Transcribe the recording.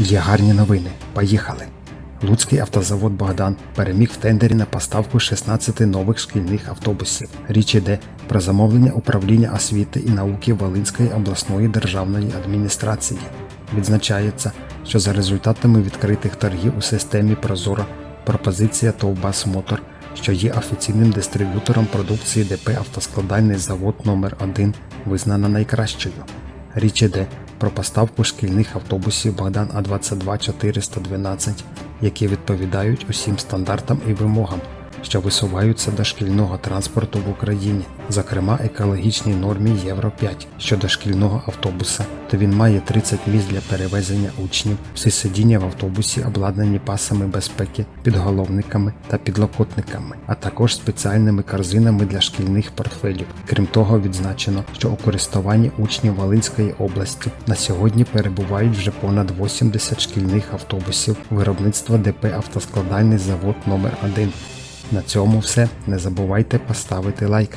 Є гарні новини. Поїхали. Луцький автозавод Богдан переміг в тендері на поставку 16 нових шкільних автобусів. Річ іде про замовлення управління освіти і науки Волинської обласної державної адміністрації. Відзначається, що за результатами відкритих торгів у системі Прозоро пропозиція ТОВ «Бас Мотор, що є офіційним дистриб'ютором продукції ДП Автоскладальний завод номер 1 визнана найкращою. Річ іде про поставку шкільних автобусів Богдан А22 412, які відповідають усім стандартам і вимогам, що висуваються до шкільного транспорту в Україні, зокрема екологічній нормі Євро 5 щодо шкільного автобуса, то він має 30 місць для перевезення учнів, всі сидіння в автобусі обладнані пасами безпеки, підголовниками та підлокотниками, а також спеціальними корзинами для шкільних портфелів. Крім того, відзначено, що у користуванні учнів Волинської області на сьогодні перебувають вже понад 80 шкільних автобусів виробництва ДП Автоскладальний завод номер 1 На цьому все. Не забувайте поставити лайк.